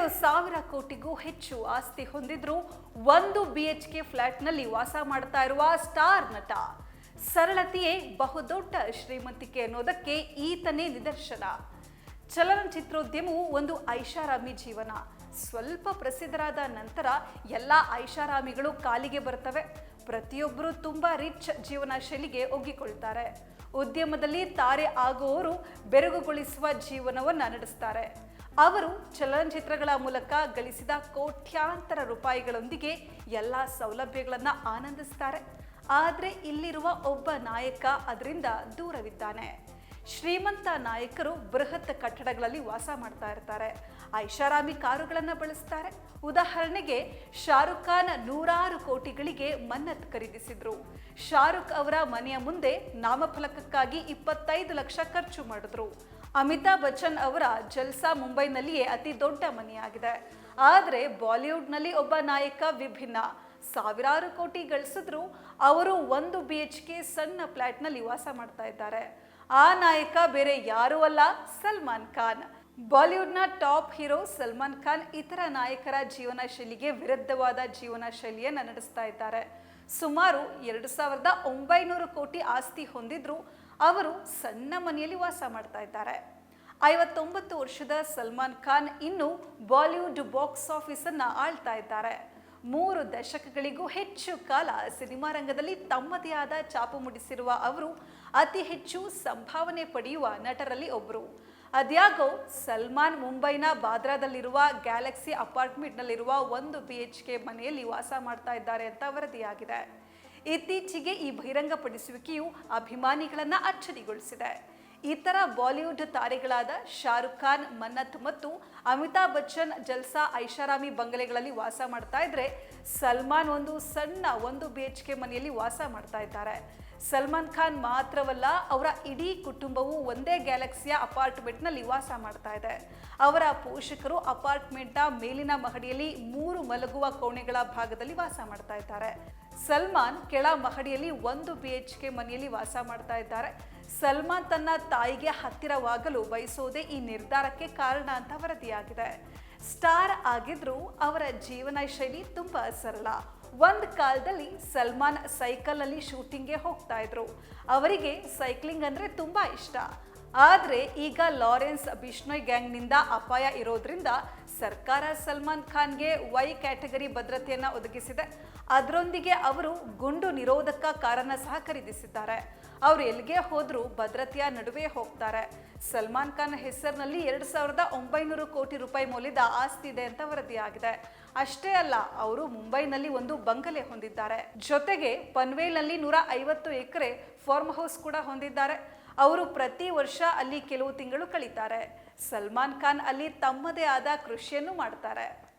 ಎರಡು ಸಾವಿರ ಕೋಟಿಗೂ ಹೆಚ್ಚು ಆಸ್ತಿ ಹೊಂದಿದ್ರು ಒಂದು ಬಿ ಎಚ್ ಕೆ ಫ್ಲಾಟ್ನಲ್ಲಿ ವಾಸ ಮಾಡ್ತಾ ಇರುವ ಸ್ಟಾರ್ ನಟ. ಸರಳತೆಯೇ ಬಹುದೊಡ್ಡ ಶ್ರೀಮಂತಿಕೆ ಅನ್ನೋದಕ್ಕೆ ಈತನೇ ನಿದರ್ಶನ. ಚಲನಚಿತ್ರೋದ್ಯಮವು ಒಂದು ಐಷಾರಾಮಿ ಜೀವನ. ಸ್ವಲ್ಪ ಪ್ರಸಿದ್ಧರಾದ ನಂತರ ಎಲ್ಲ ಐಷಾರಾಮಿಗಳು ಕಾಲಿಗೆ ಬರ್ತವೆ ಪ್ರತಿಯೊಬ್ಬರು ತುಂಬಾ ರಿಚ್ ಜೀವನ ಶೈಲಿಗೆ ಒಗ್ಗಿಕೊಳ್ತಾರೆ. ಉದ್ಯಮದಲ್ಲಿ ತಾರೆ ಆಗುವವರು ಬೆರಗುಗೊಳಿಸುವ ಜೀವನವನ್ನ ನಡೆಸ್ತಾರೆ. ಅವರು ಚಲನಚಿತ್ರಗಳ ಮೂಲಕ ಗಳಿಸಿದ ಕೋಟ್ಯಾಂತರ ರೂಪಾಯಿಗಳೊಂದಿಗೆ ಎಲ್ಲ ಸೌಲಭ್ಯಗಳನ್ನು ಆನಂದಿಸ್ತಾರೆ. ಆದರೆ ಇಲ್ಲಿರುವ ಒಬ್ಬ ನಾಯಕ ಅದರಿಂದ ದೂರವಿದ್ದಾನೆ. ಶ್ರೀಮಂತ ನಾಯಕರು ಬೃಹತ್ ಕಟ್ಟಡಗಳಲ್ಲಿ ವಾಸ ಮಾಡ್ತಾ ಇರ್ತಾರೆ. ಐಷಾರಾಮಿ ಕಾರುಗಳನ್ನು ಬಳಸ್ತಾರೆ. ಉದಾಹರಣೆಗೆ, ಶಾರುಖ್ ಖಾನ್ ನೂರಾರು ಕೋಟಿಗಳಿಗೆ ಮನ್ನತ್ ಖರೀದಿಸಿದ್ರು. ಶಾರುಖ್ ಅವರ ಮನೆಯ ಮುಂದೆ ನಾಮಫಲಕಕ್ಕಾಗಿ ಇಪ್ಪತ್ತೈದು ಲಕ್ಷ ಖರ್ಚು ಮಾಡಿದ್ರು. ಅಮಿತಾಬ್ ಬಚ್ಚನ್ ಅವರ ಜಲ್ಸಾ ಮುಂಬೈನಲ್ಲಿಯೇ ಅತಿ ದೊಡ್ಡ ಮನೆಯಾಗಿದೆ. ಆದರೆ ಬಾಲಿವುಡ್ನಲ್ಲಿ ಒಬ್ಬ ನಾಯಕ ವಿಭಿನ್ನ. ಸಾವಿರಾರು ಕೋಟಿ ಗಳಿಸಿದ್ರು ಅವರು ಒಂದು ಬಿ ಎಚ್ ಕೆ ಸಣ್ಣ ಫ್ಲ್ಯಾಟ್ನಲ್ಲಿ ವಾಸ ಮಾಡ್ತಾ ಇದ್ದಾರೆ. ಆ ನಾಯಕ ಬೇರೆ ಯಾರೂ ಅಲ್ಲ, ಸಲ್ಮಾನ್ ಖಾನ್. ಬಾಲಿವುಡ್ನ ಟಾಪ್ ಹೀರೋ ಸಲ್ಮಾನ್ ಖಾನ್ ಇತರ ನಾಯಕರ ಜೀವನ ಶೈಲಿಗೆ ವಿರುದ್ಧವಾದ ಜೀವನ ಶೈಲಿಯನ್ನು ನಡೆಸ್ತಾ ಇದ್ದಾರೆ. ಸುಮಾರು ಎರಡು ಸಾವಿರದ ಒಂಬೈನೂರು ಕೋಟಿ ಆಸ್ತಿ ಹೊಂದಿದ್ರು ಅವರು ಸಣ್ಣ ಮನೆಯಲ್ಲಿ ವಾಸ ಮಾಡ್ತಾ ಇದ್ದಾರೆ. ಐವತ್ತೊಂಬತ್ತು ವರ್ಷದ ಸಲ್ಮಾನ್ ಖಾನ್ ಇನ್ನು ಬಾಲಿವುಡ್ ಬಾಕ್ಸ್ ಆಫೀಸನ್ನು ಆಳ್ತಾ ಇದ್ದಾರೆ. ಮೂರು ದಶಕಗಳಿಗೂ ಹೆಚ್ಚು ಕಾಲ ಸಿನಿಮಾ ರಂಗದಲ್ಲಿ ತಮ್ಮದೇ ಆದ ಚಾಪು ಮೂಡಿಸಿರುವ ಅವರು ಅತಿ ಹೆಚ್ಚು ಸಂಭಾವನೆ ಪಡೆಯುವ ನಟರಲ್ಲಿ ಒಬ್ಬರು ಅದ್ಯಾಗೋ ಸಲ್ಮಾನ್ ಮುಂಬೈನ ಬಾದ್ರಾದಲ್ಲಿರುವ ಗ್ಯಾಲಕ್ಸಿ ಅಪಾರ್ಟ್ಮೆಂಟ್ನಲ್ಲಿರುವ ಒಂದು ಬಿ ಎಚ್ ಕೆ ಮನೆಯಲ್ಲಿ ವಾಸ ಮಾಡ್ತಾ ಇದ್ದಾರೆ ಅಂತ ವರದಿಯಾಗಿದೆ. ಇತ್ತೀಚೆಗೆ ಈ ಬಹಿರಂಗಪಡಿಸುವಿಕೆಯು ಅಭಿಮಾನಿಗಳನ್ನು ಅಚ್ಚರಿಗೊಳಿಸಿದೆ. ಇತರ ಬಾಲಿವುಡ್ ತಾರೆಗಳಾದ ಶಾರುಖ್ ಖಾನ್, ಮನ್ನತ್ ಮತ್ತು ಅಮಿತಾಬ್ ಬಚ್ಚನ್, ಜಲ್ಸಾ, ಐಷಾರಾಮಿ ಬಂಗಲೆಗಳಲ್ಲಿ ವಾಸ ಮಾಡ್ತಾ ಇದ್ರೆ ಸಲ್ಮಾನ್ ಒಂದು ಸಣ್ಣ ಒಂದು ಬಿ ಎಚ್ ಕೆ ಮನೆಯಲ್ಲಿ ವಾಸ ಮಾಡ್ತಾ ಇದ್ದಾರೆ. ಸಲ್ಮಾನ್ ಖಾನ್ ಮಾತ್ರವಲ್ಲ, ಅವರ ಇಡೀ ಕುಟುಂಬವು ಒಂದೇ ಗ್ಯಾಲಕ್ಸಿಯ ಅಪಾರ್ಟ್ಮೆಂಟ್ನಲ್ಲಿ ವಾಸ ಮಾಡ್ತಾ ಇದೆ. ಅವರ ಪೋಷಕರು ಅಪಾರ್ಟ್ಮೆಂಟ್ನ ಮೇಲಿನ ಮಹಡಿಯಲ್ಲಿ ಮೂರು ಮಲಗುವ ಕೋಣೆಗಳ ಭಾಗದಲ್ಲಿ ವಾಸ ಮಾಡ್ತಾ ಇದ್ದಾರೆ. ಸಲ್ಮಾನ್ ಕೆಳ ಮಹಡಿಯಲ್ಲಿ ಒಂದು ಬಿ ಎಚ್ ಕೆ ಮನೆಯಲ್ಲಿ ವಾಸ ಮಾಡ್ತಾ ಇದ್ದಾರೆ. ಸಲ್ಮಾನ್ ತನ್ನ ತಾಯಿಗೆ ಹತ್ತಿರವಾಗಲು ಬಯಸೋದೇ ಈ ನಿರ್ಧಾರಕ್ಕೆ ಕಾರಣ ಅಂತ ವರದಿಯಾಗಿದೆ. ಸ್ಟಾರ್ ಆಗಿದ್ರೂ ಅವರ ಜೀವನ ಶೈಲಿ ತುಂಬಾ ಸರಳ. ಒಂದ್ ಕಾಲದಲ್ಲಿ ಸಲ್ಮಾನ್ ಸೈಕಲ್ ಅಲ್ಲಿ ಶೂಟಿಂಗ್ಗೆ ಹೋಗ್ತಾ ಇದ್ರು. ಅವರಿಗೆ ಸೈಕ್ಲಿಂಗ್ ಅಂದ್ರೆ ತುಂಬಾ ಇಷ್ಟ. ಆದ್ರೆ ಈಗ ಲಾರೆನ್ಸ್ ಬಿಷ್ಣೋಯ್ ಗ್ಯಾಂಗ್ನಿಂದ ಅಪಾಯ ಇರೋದ್ರಿಂದ ಸರ್ಕಾರ ಸಲ್ಮಾನ್ ಖಾನ್ಗೆ ವೈ ಕ್ಯಾಟಗರಿ ಭದ್ರತೆಯನ್ನು ಒದಗಿಸಿದೆ. ಅದರೊಂದಿಗೆ ಅವರು ಗುಂಡು ನಿರೋಧಕ ಕಾರನ್ನು ಸಹ ಖರೀದಿಸಿದ್ದಾರೆ. ಅವರು ಎಲ್ಲಿಗೆ ಹೋದರೂ ಭದ್ರತೆಯ ನಡುವೆ ಹೋಗ್ತಾರೆ. ಸಲ್ಮಾನ್ ಖಾನ್ ಹೆಸರಿನಲ್ಲಿ ಎರಡು ಸಾವಿರದ ಒಂಬೈನೂರು ಕೋಟಿ ರೂಪಾಯಿ ಮೌಲ್ಯದ ಆಸ್ತಿ ಇದೆ ಅಂತ ವರದಿಯಾಗಿದೆ. ಅಷ್ಟೇ ಅಲ್ಲ, ಅವರು ಮುಂಬೈನಲ್ಲಿ ಒಂದು ಬಂಗಲೆ ಹೊಂದಿದ್ದಾರೆ. ಜೊತೆಗೆ ಪನ್ವೇಲ್ನಲ್ಲಿ ನೂರ ಐವತ್ತು ಎಕರೆ ಫಾರ್ಮ್ ಹೌಸ್ ಕೂಡ ಹೊಂದಿದ್ದಾರೆ. ಅವರು ಪ್ರತಿ ವರ್ಷ ಅಲ್ಲಿ ಕೆಲವು ತಿಂಗಳು ಕಳೀತಾರೆ. ಸಲ್ಮಾನ್ ಖಾನ್ ಅಲ್ಲಿ ತಮ್ಮದೇ ಆದ ಕೃಷಿಯನ್ನು ಮಾಡ್ತಾರೆ.